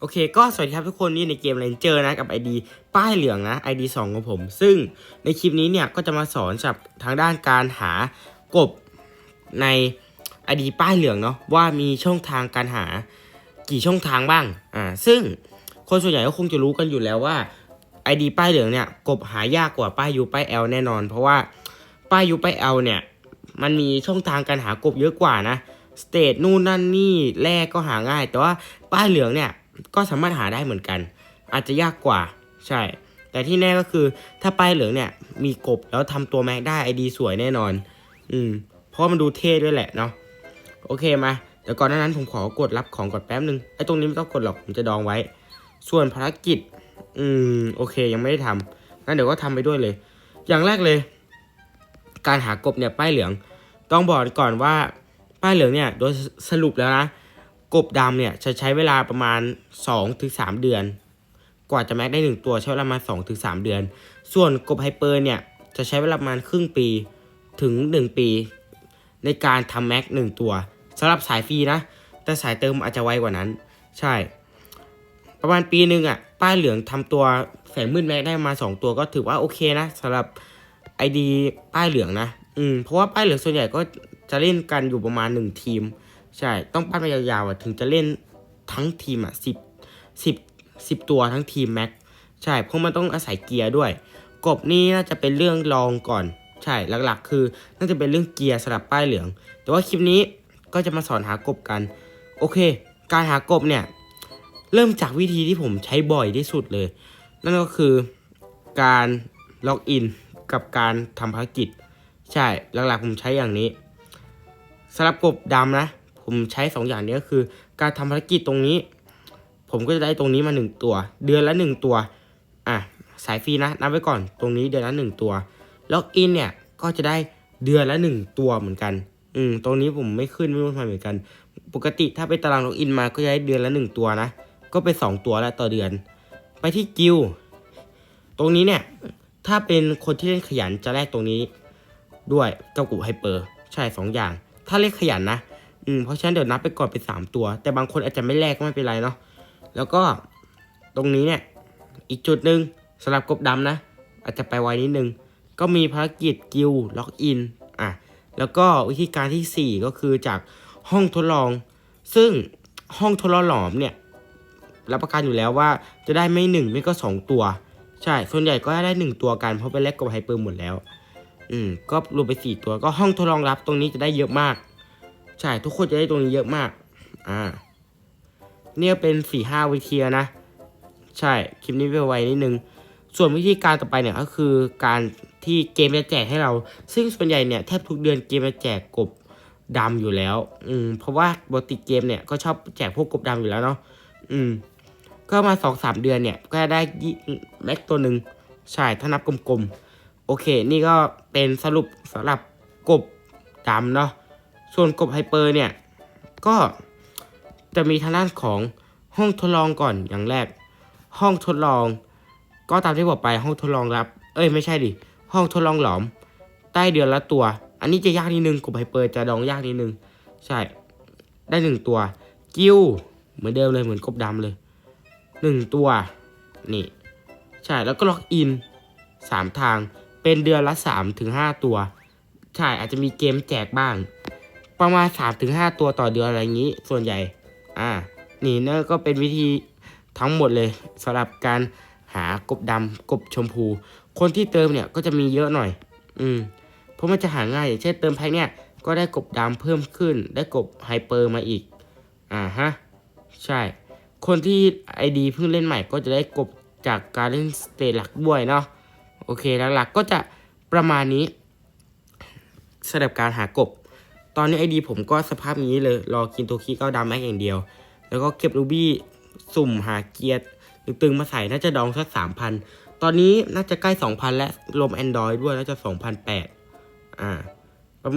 โอเคก็สวัสดีครับทุกคนนี่ในเกม Ranger นะกับ ID ป้ายเหลืองนะ ID 2 ของผม ซึ่งในคลิปนี้เนี่ยก็จะมาสอนสับทางด้านการหากบใน ID ป้ายเหลืองเนาะว่ามีช่องทางการหากี่ช่องทางบ้างอ่าซึ่งคนส่วนใหญ่ก็คงจะรู้กันอยู่แล้วว่า ID ป้ายเหลืองเนี่ยกบหายากกว่าป้าย U ป้าย L แน่นอน เพราะว่าป้าย U ป้าย L เนี่ยมันมีช่องทางการหากบเยอะกว่านะสเตทนู่นนั่นนี่แรกก็หาง่าย แต่ว่าป้ายเหลืองเนี่ย ก็สามารถหาได้เหมือนกัน อาจจะยากกว่าใช่ แต่ที่แน่ก็คือถ้าป้ายเหลืองเนี่ยมีกบแล้วทำตัวแม็กได้ไอดีสวยแน่นอน อืม เพราะมันดูเท่ด้วยแหละเนาะโอเคมาเดี๋ยวก่อนหน้านั้นผมขอกดรับของก่อนแป๊บนึงไอ้ตรงนี้ไม่ต้องกดหรอกผมจะดองไว้ ส่วนภารกิจ อืมโอเคยังไม่ได้ทำงั้นเดี๋ยวก็ทำไปด้วยเลย อย่างแรกเลย การหากบเนี่ยป้ายเหลือง ต้องบอกก่อนว่าป้ายเหลืองเนี่ยโดยสรุปแล้วนะ กบดำเนี่ยจะใช้เวลาประมาณ 2-3 เดือน กว่าจะแม็กได้ 1 ตัวใช้เวลาประมาณ2-3 เดือน ส่วนกบไฮเปอร์เนี่ยจะใช้เวลาประมาณครึ่งปีถึง 1 ปี ในการทำแม็ก1ตัวสำหรับสายฟรีนะ แต่สายเติมอาจจะไวกว่านั้น ใช่ ประมาณปีหนึ่งอะป้ายเหลืองทำตัวแสงมืดแม็กได้มา 2 ตัวก็ถือว่าโอเคนะสำหรับไอดีป้ายเหลืองนะ อืม เพราะว่าป้ายเหลืองส่วนใหญ่ก็จะเล่นกันอยู่ประมาณ 1 ทีม ใช่ ต้องปั้นไปยาวๆถึงจะเล่นทั้งทีมอะสิบสิบสิบตัวทั้งทีมแม็กใช่เพราะมันต้องอาศัยเกียร์ด้วย กบนี่น่าจะเป็นเรื่องรองก่อน ใช่หลักๆ คือ น่าจะเป็นเรื่องเกียร์สำหรับป้ายเหลือง แต่ว่าคลิปนี้ก็จะมาสอนหากบกัน โอเค การหากบเนี่ย เริ่มจากวิธีที่ผมใช้บ่อยที่สุดเลย นั่นก็คือการล็อกอินกับการทำภารกิจ ใช่หลักๆผมใช้อย่างนี้สำหรับกบดำนะ ผมใช้ 2 อย่างนี้ก็คือ การทำภารกิจตรงนี้ ผมก็จะได้ตรงนี้มา 1 ตัว เดือนละ 1 ตัวอะสายฟรีนะนับไว้ก่อนตรงนี้เดือนละ 1 ตัวล็อกอินเนี่ยก็จะได้เดือนละ 1 ตัวเหมือนกันอืมตรงนี้ผมไม่ขึ้นไม่รู้ทำไมเหมือนกัน ปกติถ้าไปตารางล็อกอินมาก็จะได้เดือนละ 1 ตัวนะก็เป็น 2 ตัวแล้วต่อเดือน ไปที่กิลตรงนี้เนี่ยถ้าเป็นคนที่เล่นขยันจะแลกตรงนี้ด้วยกับกลุ่มไฮเปอร์ใช่สองอย่าง ถ้าเล่นขยันนะ อืมเพราะฉะนั้นเดี๋ยวนับไปก่อนเป็นสามตัว แต่บางคนอาจจะไม่แลกก็ไม่เป็นไรเนาะแล้วก็ตรงนี้เนี่ย อีกจุดหนึ่งสำหรับกบดำนะ อาจจะไปไวนิดนึง ก็มีภารกิจกิลล็อกอินอะแล้วก็วิธีการที่ 4 ก็คือจากห้องทดลอง ซึ่งห้องทดลองหลอมเนี่ยรับประกันอยู่แล้วว่าจะได้ไม่หนึ่งไม่ก็สองตัว ใช่ส่วนใหญ่ก็ได้หนึ่งตัวกันเพราะไปแลกกับไฮเปอร์หมดแล้ว อืมก็รวมไปสี่ตัวก็ห้องทดลองรับตรงนี้จะได้เยอะมาก ใช่ทุกคนจะได้ตรงนี้เยอะมาก อ่า เนี่ยเป็นสี่ห้าวิธีนะ ใช่คลิปนี้ไปไวนิดนึง ส่วนวิธีการต่อไปเนี่ยก็คือการที่เกมจะแจกให้เรา ซึ่งส่วนใหญ่เนี่ยแทบทุกเดือนเกมจะแจกกบดำอยู่แล้ว อืม เพราะว่าปกติเกมเนี่ยก็ชอบแจกพวกกบดำอยู่แล้วเนาะ อืม ก็มาสองสามเดือนเนี่ย ก็ได้แม็กตัวหนึ่งใช่ถ้านับกลมๆ โอเค นี่ก็เป็นสรุปสำหรับกบดำเนาะ ส่วนกบไฮเปอร์เนี่ย ก็จะมีทางด้านของห้องทดลองก่อนอย่างแรก ห้องทดลอง ก็ตามที่บอกไปห้องทดลองรับ เอ้ยไม่ใช่ดิ ห้องทดลองหลอมได้เดือนละตัว อันนี้จะยากนิดนึงกบไฮเปอร์จะดองยากนิดนึง ใช่ ได้หนึ่งตัว กิ้ว เหมือนเดิมเลยเหมือนกบดำเลยหนึ่งตัวนี่ใช่แล้วก็ล็อกอินสามทางเป็นเดือนละสามถึงห้าตัว ใช่อาจจะมีเกมแจกบ้าง ประมาณสามถึงห้าตัวต่อเดือนอะไรอย่างนี้ ส่วนใหญ่ อ่า นี่นั่นก็เป็นวิธีทั้งหมดเลยสำหรับการหากบดำกบชมพู คนที่เติมเนี่ยก็จะมีเยอะหน่อย อืม เพราะมันจะหาง่ายอย่างเช่นเติมแพ็คเนี่ยก็ได้กบดำเพิ่มขึ้น ได้กบไฮเปอร์มาอีก อ่าฮะ ใช่ คนที่ไอดีเพิ่งเล่นใหม่ก็จะได้กบจากการเล่นสเตจหลักด้วยเนาะ โอเคหลักๆก็จะประมาณนี้สำหรับการหากบ ตอนนี้ไอดีผมก็สภาพนี้เลย รอกินตัวคีเก้าดำแม็กอย่างเดียว แล้วก็เก็บรูบี้สุ่มหาเกียร์ตึงๆมาใส่น่าจะดองสักสามพันตอนนี้น่าจะใกล้สองพันและรวม Android ด้วยน่าจะสองพันแปดอ่า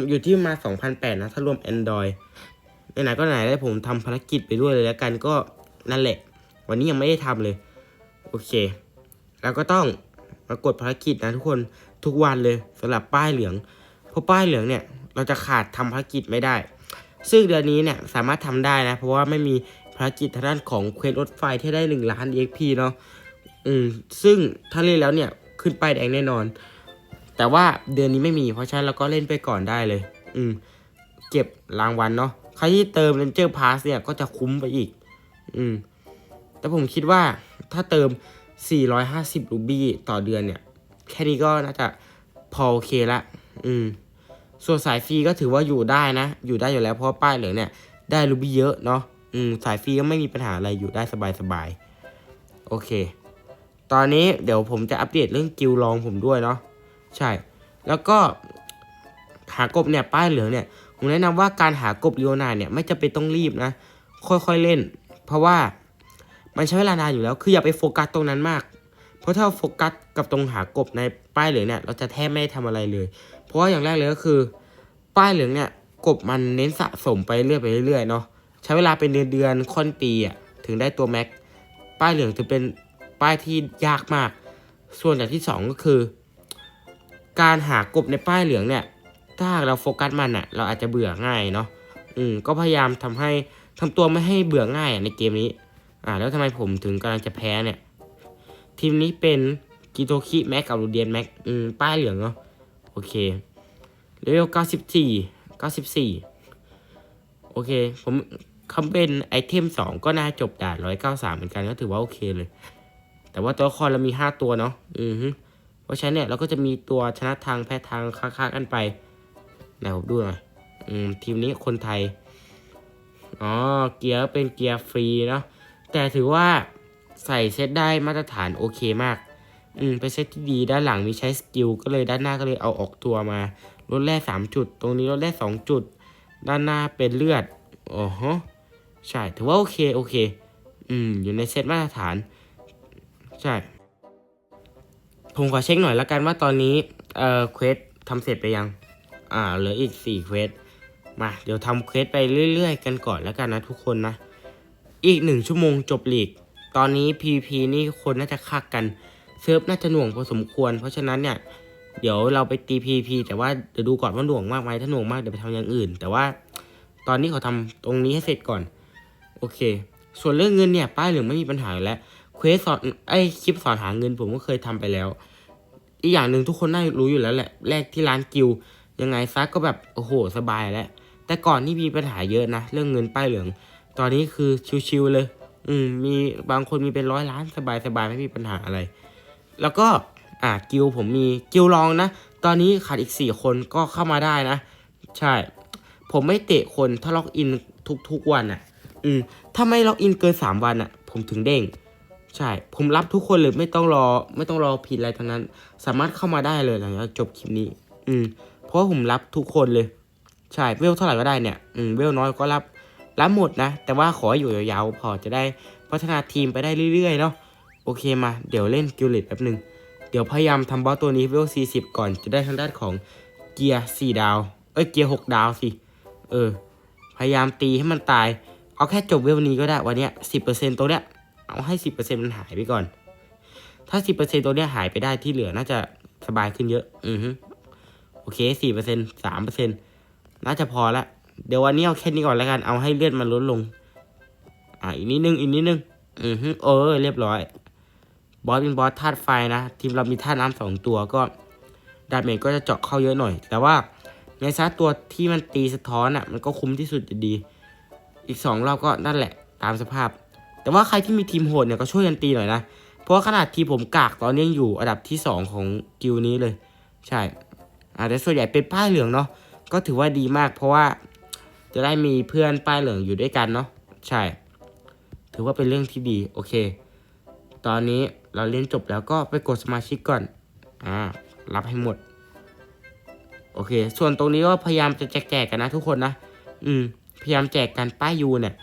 อยู่ที่มาสองพันแปดนะถ้ารวม Android ไหนๆก็ไหนได้ผมทำภารกิจไปด้วยเลยแล้วกันก็นั่นแหละ วันนี้ยังไม่ได้ทำเลย โอเค แล้วก็ต้องมากดภารกิจนะทุกคนทุกวันเลยสำหรับป้ายเหลือง เพราะป้ายเหลืองเนี่ยเราจะขาดทำภารกิจไม่ได้ ซึ่งเดือนนี้เนี่ยสามารถทำได้นะ เพราะว่าไม่มีภารกิจทางด้านของเควสรถไฟที่ได้หนึ่งล้าน EXP เนาะอืมซึ่งถ้าเล่นแล้วเนี่ยขึ้นป้ายแดงแน่นอน แต่ว่าเดือนนี้ไม่มีเพราะฉะนั้นเราก็เล่นไปก่อนได้เลย อืมเก็บรางวัลเนาะใครที่เติม Ranger Pass เนี่ยก็จะคุ้มไปอีก อืม แต่ผมคิดว่าถ้าเติม 450 รูบี้ต่อเดือนเนี่ย แค่นี้ก็น่าจะพอโอเคละ อืม ส่วนสายฟรีก็ถือว่าอยู่ได้นะ อยู่ได้อยู่แล้วเพราะป้ายเหลืองเนี่ย ได้รูบี้เยอะเนาะ อืม สายฟรีก็ไม่มีปัญหาอะไรอยู่ได้สบายๆโอเค ตอนนี้เดี๋ยวผมจะอัปเดตเรื่องกิลลองผมด้วยเนาะ ใช่ แล้วก็หากบเนี่ยป้ายเหลืองเนี่ย ผมแนะนำว่าการหากบลีโอนาเนี่ยไม่จำเป็นต้องรีบนะ ค่อยๆเล่น เพราะว่ามันใช้เวลานานอยู่แล้ว คืออย่าไปโฟกัสตรงนั้นมาก ราะถ้าโฟกัสกับตรงหากบในป้ายเหลืองเนี่ย เราจะแทบไม่ได้ทำอะไรเลย เพราะว่าอย่างแรกเลยก็คือ ป้ายเหลืองเนี่ยกบมันเน้นสะสมไปเรื่อยไปเรื่อยเนาะใช้เวลาเป็นเดือนเดือนค่อนปีอะถึงได้ตัวแม็กป้ายเหลืองจะเป็นป้ายที่ยากมาก ส่วนอย่างที่สองก็คือ การหากบในป้ายเหลืองเนี่ย ถ้าหากเราโฟกัสมันอะ เราอาจจะเบื่อง่ายเนาะอืมก็พยายามทำให้ทำตัวไม่ให้เบื่อง่ายอะในเกมนี้ อ่า แล้วทำไมผมถึงกำลังจะแพ้เนี่ย ทีมนี้เป็นกิโตคิแม็กกับรูเดียนแม็กอืมป้ายเหลืองเนาะโอเคเลเวล94 94โอเค ผมคำเป็นไอเทม2ก็น่าจบด่าน193เหมือนกันก็ถือว่าโอเคเลย แต่ว่าตัวละครเรามี5ตัวเนาะอือฮึเพราะฉะนั้นเนี่ยเราก็จะมีตัวชนะทางแพ้ทางค้าๆกันไปไหนผมดูหน่อยอืมทีมนี้คนไทยอ๋อเกียร์เป็นเกียร์ฟรีเนาะแต่ถือว่า ใส่เซตได้มาตรฐานโอเคมาก อืมเป็นเซตที่ดีด้านหลังมีใช้สกิลก็เลยด้านหน้าก็เลยเอาออกตัวมาลดแร่สามจุด ตรงนี้ลดแร่สองจุด ด้านหน้าเป็นเลือดอ๋อฮะใช่ถือว่าโอเคโอเค อืมอยู่ในเซตมาตรฐาน ใช่ ผมขอเช็คหน่อยละกันว่าตอนนี้เอ่อเควสทำเสร็จไปยัง อ่าเหลืออีกสี่เควสมาเดี๋ยวทำเควสไปเรื่อย ๆ กันก่อนแล้วกันนะทุกคนนะ อีกหนึ่งชั่วโมงจบลีก ตอนนี้ PVP นี่คนน่าจะคักกันเซิร์ฟน่าจะหน่วงพอสมควร เพราะฉะนั้นเนี่ยเดี๋ยวเราไปตี PVP แต่ว่าเดี๋ยวดูก่อนว่าหน่วงมากไหมถ้าหน่วงมากเดี๋ยวไปทำอย่างอื่น แต่ว่าตอนนี้เขาทำตรงนี้ให้เสร็จก่อน โอเค ส่วนเรื่องเงินเนี่ย ป้ายเหลืองไม่มีปัญหาแล้วเควสสอนไอคลิปสอนหาเงินผมก็เคยทำไปแล้ว อีกอย่างหนึ่งทุกคนน่ารู้อยู่แล้วแหละแรกที่ร้านกิวยังไงซะก็แบบโอ้โหสบายแล้วแต่ก่อนนี่มีปัญหาเยอะนะ เรื่องเงินป้ายเหลือง ตอนนี้คือชิวๆเลย อืม มีบางคนมีเป็นร้อยล้านสบายๆไม่มีปัญหาอะไร แล้วก็อ่ากิวผมมีกิวลองนะ ตอนนี้ขาดอีกสี่คนก็เข้ามาได้นะ ใช่ ผมไม่เตะคนถ้าล็อกอินทุกๆวันอะ อืม ถ้าไม่ล็อกอินเกินสามวันอะ ผมถึงเด้ง ใช่ ผมรับทุกคนเลยไม่ต้องรอ ไม่ต้องรอผิดอะไรทั้งนั้น สามารถเข้ามาได้เลยหลังจากจบคลิปนี้ อืม เพราะผมรับทุกคนเลย ใช่ เวลเท่าไหร่ก็ได้เนี่ย อืม เวลน้อยก็รับ รับหมดนะ แต่ว่าขออยู่ยาวๆพอจะได้พัฒนาทีมไปได้เรื่อยๆเนาะโอเคมาเดี๋ยวเล่นกิลเลตแป๊บหนึ่งเดี๋ยวพยายามทำบอสตัวนี้เวล 40 ก่อนจะได้ทางด้านของเกียร์4ดาว เอ้ยเกียร์ 6 ดาวสิ เออ พยายามตีให้มันตาย เอาแค่จบเวลนี้ก็ได้วันเนี้ย10%ตัวเนี้ยเอาให้ 10%มันหายไปก่อน ถ้า 10%ตัวเนี้ยหายไปได้ที่เหลือน่าจะสบายขึ้นเยอะ อือฮึโอเค 4% 3%น่าจะพอละ เดี๋ยววันนี้เอาแค่นี้ก่อนแล้วกัน เอาให้เลือดมันลดลง อ่าอีกนิดนึง อีกนิดนึง อือฮึเออ เรียบร้อย บอสเป็นบอสธาตุไฟนะ ทีมเรามีธาตุน้ำสองตัวก็ ดาเมจก็จะเจาะเข้าเยอะหน่อย แต่ว่าในซาตัวที่มันตีสะท้อนอะ มันก็คุ้มที่สุดอยู่ดี อีกสองรอบก็นั่นแหละ ตามสภาพ แต่ว่าใครที่มีทีมโหดเนี่ยก็ช่วยกันตีหน่อยนะ เพราะขนาดทีผมกากตอนนี้ยังอยู่อันดับที่สองของกิลนี้เลย ใช่อาแต่ส่วนใหญ่เป็นป้าเหลืองเนาะ ก็ถือว่าดีมากเพราะว่า จะได้มีเพื่อนป้ายเหลืองอยู่ด้วยกันเนาะใช่ ถือว่าเป็นเรื่องที่ดีโอเค ตอนนี้เราเล่นจบแล้วก็ไปกดสมาชิกก่อนอ่ารับให้หมด โอเค ส่วนตรงนี้ก็พยายามจะแจกๆกันนะทุกคนนะอืมพยายามแจกกันป้ายยูเนี่ย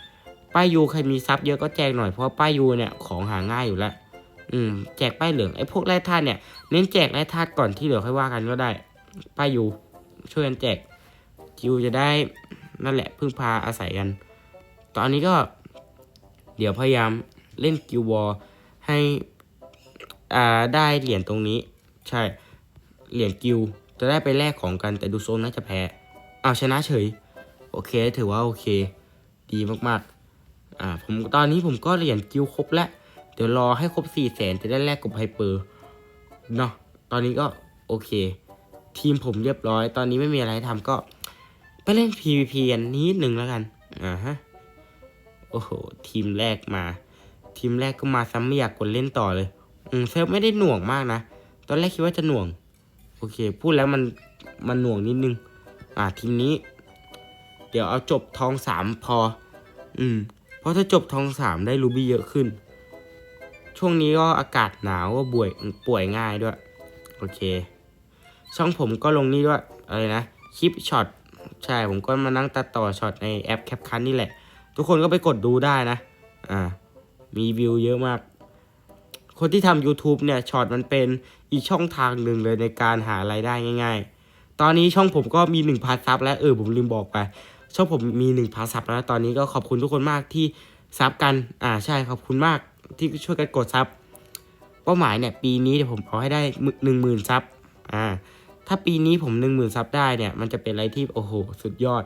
ป้ายยูใครมีซับเยอะก็แจกหน่อยเพราะป้ายยูเนี่ยของหาง่ายอยู่แล้วอืมแจกป้ายเหลืองไอ้พวกแร่ธาตุเนี่ยเน้นแจกแร่ธาตุก่อนที่เหลือค่อยว่ากันก็ได้ ป้ายยูช่วยกันแจกคิวจะได้ นั่นแหละพึ่งพาอาศัยกัน ตอนนี้ก็เดี๋ยวพยายามเล่นกิววอลให้อ่าได้เหรียญตรงนี้ ใช่เหรียญกิวจะได้ไปแลกของกันแต่ดูโซนน่าจะแพ้เอาชนะเฉย โอเคถือว่าโอเค ดีมากๆ อ่าผมตอนนี้ผมก็เหรียญกิลครบแล้ว เดี๋ยวรอให้ครบสี่แสนจะได้แลกกับไฮเปอร์เนาะตอนนี้ก็โอเค ทีมผมเรียบร้อย ตอนนี้ไม่มีอะไรทำก็ ไปเล่น PVP กันนิดหนึ่งแล้วกัน อ่าฮะ โอ้โห ทีมแรกมา ทีมแรกก็มาซ้ำไม่อยากกดเล่นต่อเลย อืมเซิร์ฟไม่ได้หน่วงมากนะ ตอนแรกคิดว่าจะหน่วง โอเค พูดแล้วมัน มันหน่วงนิดนึง อ่า ทีมนี้ เดี๋ยวเอาจบทองสามพอ อืม เพราะถ้าจบทองสามได้รูบี้เยอะขึ้น ช่วงนี้ก็อากาศหนาวก็ป่วยป่วยง่ายด้วย โอเค ช่องผมก็ลงนี่ด้วย อะไรนะ คลิปช็อต ใช่ผมก็มานั่งตัดต่อช็อตในแอปแคปคันนี่แหละ ทุกคนก็ไปกดดูได้นะ อ่า มีวิวเยอะมาก คนที่ทำ YouTube เนี่ยช็อตมันเป็นอีกช่องทางหนึ่งเลยในการหารายได้ง่าย ๆ ตอนนี้ช่องผมก็มี1นึ่งพันซับแล้วเออผมลืมบอกไป ช่องผมมี1นึ่งพันซับแล้วตอนนี้ก็ขอบคุณทุกคนมากที่ซับกัน อ่าใช่ขอบคุณมากที่ช่วยกันกดซับ เป้าหมายเนี่ยปีนี้เดี๋ยวผมเอให้ได้หนึ่งหมื่นซับ อ่า ถ้าปีนี้ผมหนึ่งหมื่นซับได้เนี่ย มันจะเป็นอะไรที่โอ้โห สุดยอด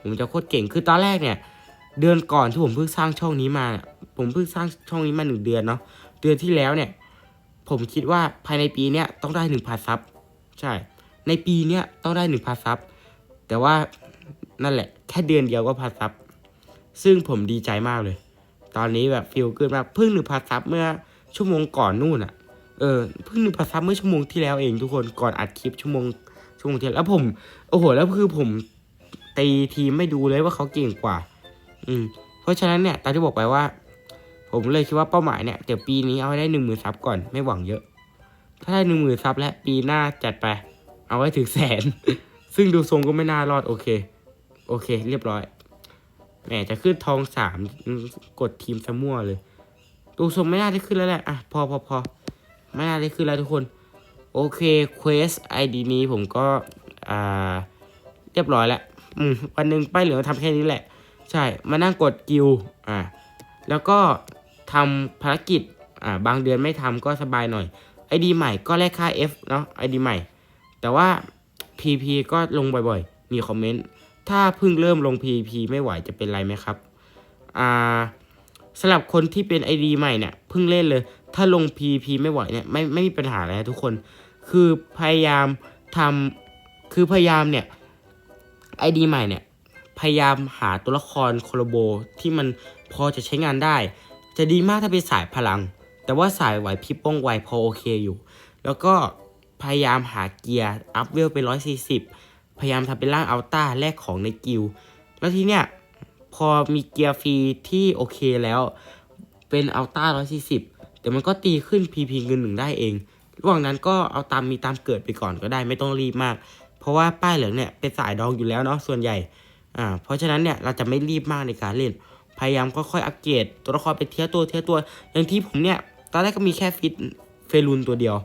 ผมจะโคตรเก่ง คือตอนแรกเนี่ย เดือนก่อนที่ผมเพิ่งสร้างช่องนี้มา ผมเพิ่งสร้างช่องนี้มาหนึ่งเดือนเนาะ เดือนที่แล้วเนี่ย ผมคิดว่าภายในปีเนี้ยต้องได้หนึ่งพันซับ ใช่ ในปีเนี้ยต้องได้หนึ่งพันซับ แต่ว่านั่นแหละ แค่เดือนเดียวก็พันซับ ซึ่งผมดีใจมากเลย ตอนนี้แบบฟีลเกินมากเพิ่งหนึ่งพันซับเมื่อชั่วโมงก่อนนู่นอะ เออเพิ่งหนึ่งพันซับเมื่อชั่วโมงที่แล้วเองทุกคนก่อนอัดคลิปชั่วโมงชั่วโมงที่แล้วแล้วผม โอ้โห แล้วคือผมตีทีมไม่ดูเลยว่าเขาเก่งกว่า อืม เพราะฉะนั้นเนี่ยตามที่บอกไปว่า ผมเลยคิดว่าเป้าหมายเนี่ยเดี๋ยวปีนี้เอาให้ได้หนึ่งหมื่นซับก่อนไม่หวังเยอะ ถ้าได้หนึ่งหมื่นซับแล้วปีหน้าจัดไป เอาไว้ถึงแสน ซึ่งดูทรงก็ไม่น่ารอดโอเค โอเค เรียบร้อยแหมจะขึ้นทองสามกดทีมซะมั่วเลย ดูทรงไม่น่าได้ขึ้นแล้วแหละอะพอพอพอ ไม่น่าได้ขึ้นแล้วทุกคน โอเคเควสไอดีนี้ผมก็อ่าเรียบร้อยแล้วอืมวันหนึ่งป้ายเหลืองทำแค่นี้แหละ ใช่ มานั่งกดกิลอ่าแล้วก็ทำภารกิจอ่าบางเดือนไม่ทำก็สบายหน่อยไอดีใหม่ก็แลกค่า F เนาะไอดีใหม่ แต่ว่า PP ก็ลงบ่อยๆ มีคอมเมนต์ ถ้าเพิ่งเริ่มลง PP ไม่ไหวจะเป็นไรไหมครับ อ่าสำหรับคนที่เป็น ID ใหม่เนี่ยเพิ่งเล่นเลย ถ้าลง PP ไม่ไหวเนี่ยไม่ไม่มีปัญหาเลยนะทุกคน คือพยายามทำคือพยายามเนี่ย ID ใหม่เนี่ยพยายามหาตัวละครโคโลโบที่มันพอจะใช้งานได้ จะดีมากถ้าเป็นสายพลัง แต่ว่าสายไหวพริบป้องไวพอโอเคอยู่ แล้วก็พยายามหาเกียร์อัพเวลไป 140 พยายามทำเป็นร่างอัลต้าแลกของในกิลแล้วทีเนี้ยพอมีเกียร์ฟรีที่โอเคแล้ว เป็นอัลต้า140 แต่มันก็ตีขึ้น PP เงินหนึ่งได้เอง ระหว่างนั้นก็เอาตามมีตามเกิดไปก่อนก็ได้ไม่ต้องรีบมาก เพราะว่าป้ายเหลืองเนี่ยเป็นสายดองอยู่แล้วเนาะส่วนใหญ่อ่าเพราะฉะนั้นเนี่ยเราจะไม่รีบมากในการเล่น พยายามค่อยๆอัปเกรดตัวละครไปเทียตัวเทียตัว อย่างที่ผมเนี่ยตอนแรกก็มีแค่ฟิตเฟรุนตัวเดียว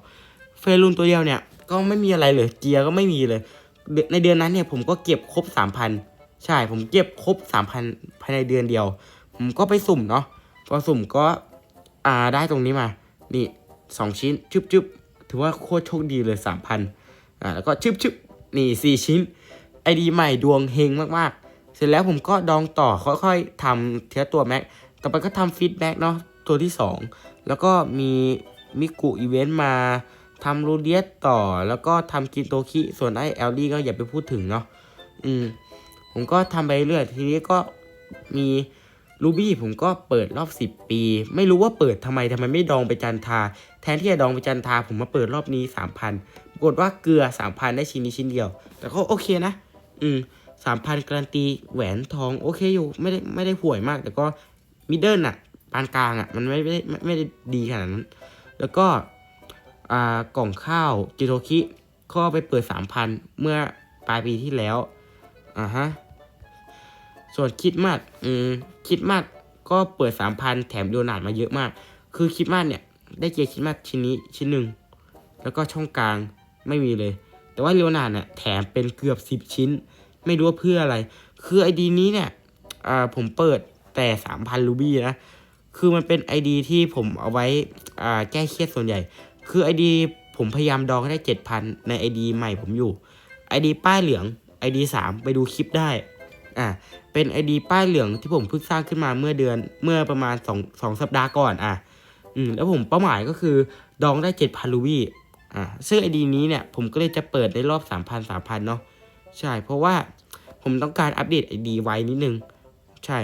เฟรุนตัวเดียวเนี่ยก็ไม่มีอะไรเลยเกียร์ก็ไม่มีเลย ในเดือนนั้นเนี่ยผมก็เก็บครบสามพันใช่ผมเก็บครบสามพันภายในเดือนเดียว ผมก็ไปสุ่มเนาะพอสุ่มก็ อ่าได้ตรงนี้มา นี่สองชิ้นชึบชึบถือว่าโคตรโชคดีเลยสามพันอ่าแล้วก็ชึบชึบนี่สี่ชิ้นไอดีใหม่ดวงเฮงมากๆ เสร็จแล้วผมก็ดองต่อค่อยๆทำเทียตัวแม็กต่อไปก็ทำฟีดแบ็กเนาะตัวที่ 2 แล้วก็มีมิกุอีเวนต์มาทำรูเดียสต่อแล้วก็ทำกินโตคิ ส่วนไอเอลดีก็อย่าไปพูดถึงเนาะอืมผมก็ทำไปเรื่อยทีนี้ก็มี รูบี้ผมก็เปิดรอบ 10 ปี ไม่รู้ว่าเปิดทำไมทำไมไม่ดองไปจันทา แทนที่จะดองไปจันทาผมมาเปิดรอบนี้ 3,000ปรากฏว่าเกลือ 3,000 ได้ชิ้นนี้ชิ้นเดียว แต่ก็โอเคนะ อืมสามพันการันตีแหวนทองโอเคอยู่ไม่ได้ไม่ได้ห่วยมาก แต่ก็มิดเดิลอะปานกลางอะมันไม่ไม่ได้ไม่ได้ดีขนาดนั้น แล้วก็อ่ากล่องข้าวจิโรคิก็ไปเปิดสามพันเมื่อปลายปีที่แล้วอ่าฮะ ส่วนคิดมาดอืมคิดมาดก็เปิดสามพันแถมโดนาดมาเยอะมาก คือคิดมาดเนี่ย ได้เกียร์คิดมาดชิ้นนี้ชิ้นหนึ่งแล้วก็ช่องกลางไม่มีเลย แต่ว่าเรียวนาดเนี่ยแถมเป็นเกือบสิบชิ้น ไม่รู้ว่าเพื่ออะไร คือไอดีนี้เนี่ยอ่าผมเปิดแต่สามพันรูบี้นะคือมันเป็นไอดีที่ผมเอาไว้อ่าแก้เครียดส่วนใหญ่ คือไอดีผมพยายามดองให้ได้เจ็ดพันในไอดีใหม่ผมอยู่ไอดีป้ายเหลืองไอดีสามไปดูคลิปได้ อ่าเป็น ID ป้ายเหลืองที่ผมเพิ่งสร้างขึ้นมาเมื่อเดือนเมื่อประมาณ2 2สัปดาห์ก่อนอะอืมแล้วผมเป้าหมายก็คือดองได้7,000ลูบี้อ่าซึ่ง ID นี้เนี่ยผมก็เลยจะเปิดในรอบ 3,000 3,000เนาะใช่เพราะว่าผมต้องการอัปเดต ID ไว้นิดนึง ใช่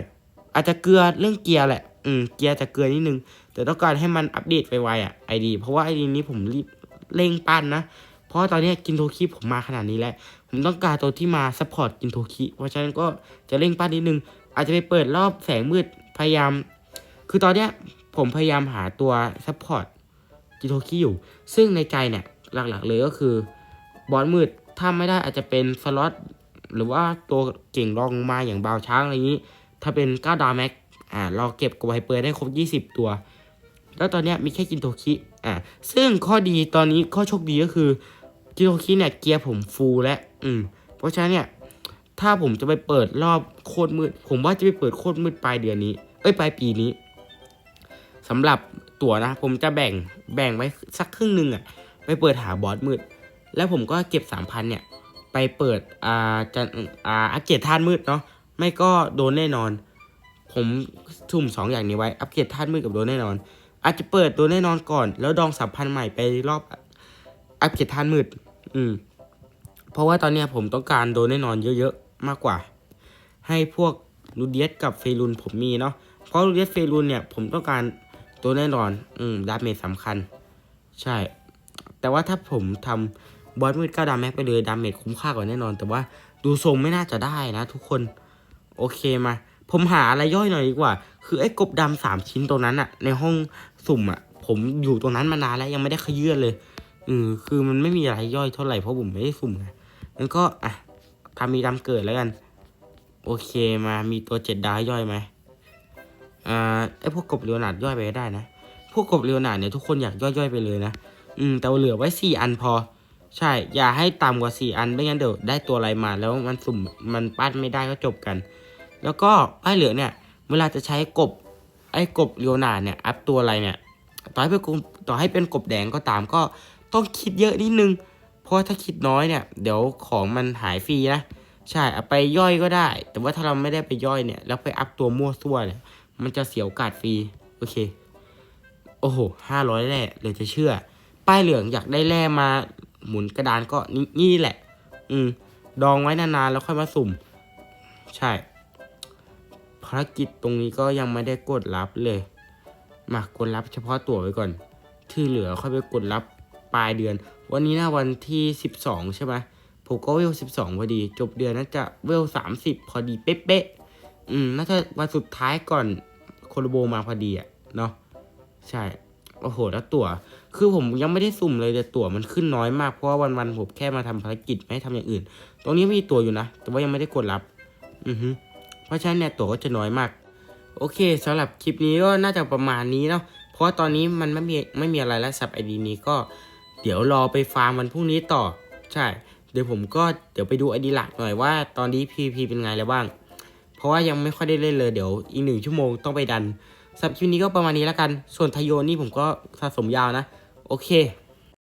อาจจะเกลือเรื่องเกียร์แหละอืมเกียร์จะเกลือนิดนึง แต่ต้องการให้มันอัปเดตไวๆอะ ID เพราะว่า ID นี้ผมรีบเร่งปั้นนะเพราะตอนนี้กินโทคิผมมาขนาดนี้แล้ว ผมต้องการตัวที่มาซัพพอร์ตกินโทคิ เพราะฉะนั้นก็จะเร่งปั้นนิดนึง อาจจะไปเปิดรอบแสงมืดพยายาม คือตอนเนี้ยผมพยายามหาตัวซัพพอร์ตกินโทคิอยู่ ซึ่งในใจเนี่ยหลักๆเลยก็คือบอสมืดถ้าไม่ได้อาจจะเป็นสล็อตหรือว่าตัวเก่งรองมาอย่างบาวช้างอะไรนี้ ถ้าเป็น9ดาวแม็กอ่าเราเก็บกบไฮเปอร์ได้ครบ 20 ตัว แล้วตอนนี้มีแค่กินโทคิอ่าซึ่งข้อดีตอนนี้ข้อโชคดีก็คือ กิโทคิเนี่ยเกียร์ผมฟูลแล้วอืมเพราะฉะนั้นเนี่ยถ้าผมจะไปเปิดรอบโคตรมืด ผมว่าจะไปเปิดโคตรมืดปลายเดือนนี้ เอ้ยปลายปีนี้สำหรับตั๋วนะ ผมจะแบ่งแบ่งไว้สักครึ่งหนึ่งอะไปเปิดหาบอสมืด แล้วผมก็เก็บสามพันเนี่ย ไปเปิดอ่าจะอ่าอัปเกรดธาตุมืดเนาะไม่ก็โดนแน่นอน ผมทุ่มสองอย่างนี้ไว้อัปเกรดธาตุมืดกับโดนแน่นอน อาจจะเปิดโดนแน่นอนก่อน แล้วดองสามพันใหม่ไปรอบอัปเกรดธาตุมืด อืม เพราะว่าตอนเนี้ยผมต้องการโดนแน่นอนเยอะๆ มากกว่า ให้พวกลูเดียสกับเฟรุนผมมีเนาะ เพราะลูเดียสเฟรุนเนี่ยผมต้องการตัวแน่นอน อืม ดาเมจสำคัญ ใช่ แต่ว่าถ้าผมทำบอสมืดก้าดาแม็กไปเลยดาเมจคุ้มค่ากว่าแน่นอน แต่ว่าดูทรงไม่น่าจะได้นะทุกคน โอเคมา ผมหาอะไรย่อยหน่อยดีกว่า คือไอ้กบดำสามชิ้นตรงนั้นอะในห้องสุ่มอะผมอยู่ตรงนั้นมานานแล้วยังไม่ได้ขยื่นเลย อืมคือมันไม่มีอะไรย่อยเท่าไหร่เพราะผมไม่ได้สุ่มไงงั้นก็อะทำมีดำเกิดแล้วกัน โอเคมามีตัวเจ็ดดาวย่อยไหมอ่าไอพวกกบเรียวหนาดย่อยไปก็ได้นะ พวกกบเรียวหนาดเนี่ยทุกคนอยากย่อยๆไปเลยนะอืมแต่เหลือไว้สี่อันพอ ใช่ อย่าให้ต่ำกว่าสี่อันไม่งั้นเดี๋ยวได้ตัวอะไรมาแล้วมันสุ่มมันปั้นไม่ได้ก็จบกัน แล้วก็ป้ายเหลือเนี่ย เวลาจะใช้กบไอ้กบเรียวหนาดเนี่ยอัพตัวอะไรเนี่ยต่อให้เป็นกบต่อให้เป็นกบแดงก็ตามก็ ต้องคิดเยอะนิดนึง เพราะว่าถ้าคิดน้อยเนี่ย เดี๋ยวของมันหายฟรีนะ ใช่เอาไปย่อยก็ได้ แต่ว่าถ้าเราไม่ได้ไปย่อยเนี่ย แล้วไปอัพตัวมั่วซั่วเนี่ย มันจะเสียโอกาสฟรี โอเค โอ้โหห้าร้อยแร่เลยจะเชื่อ ป้ายเหลืองอยากได้แร่มาหมุนกระดานก็นี่นี่แหละ อืม ดองไว้นานๆแล้วค่อยมาสุ่ม ใช่ ภารกิจตรงนี้ก็ยังไม่ได้กดรับเลย มากดรับเฉพาะตั๋วไว้ก่อน ที่เหลือค่อยไปกดรับ ปลายเดือน วันนี้นะวันที่สิบสองใช่ไหมผมก็เวลสิบสองพอดี จบเดือนน่าจะเวลสามสิบพอดีเป๊ะๆอืมน่าจะวันสุดท้ายก่อนโคโลโบมาพอดีอะเนาะใช่โอ้โหแล้วตั๋ว คือผมยังไม่ได้สุ่มเลยแต่ตั๋วมันขึ้นน้อยมากเพราะว่าวันๆผมแค่มาทำภารกิจไม่ให้ทำอย่างอื่น ตรงนี้มีตั๋วอยู่นะ แต่ว่ายังไม่ได้กดรับ อือฮึเพราะฉะนั้นเนี่ยตั๋วก็จะน้อยมาก โอเคสำหรับคลิปนี้ก็น่าจะประมาณนี้เนาะเพราะว่าตอนนี้มันไม่มีไม่มีอะไรแล้วสับไอดีนี้ก็ เดี๋ยวรอไปฟาร์มวันพรุ่งนี้ต่อ ใช่ เดี๋ยวผมก็เดี๋ยวไปดูอดีหลักหน่อยว่าตอนนี้พีพีเป็นไงแล้วบ้าง เพราะว่ายังไม่ค่อยได้เล่นเลยเดี๋ยวอีกหนึ่งชั่วโมงต้องไปดันสำหรับคลิปนี้ก็ประมาณนี้แล้วกัน ส่วนไทโยนี่ผมก็สะสมยาวนะ โอเค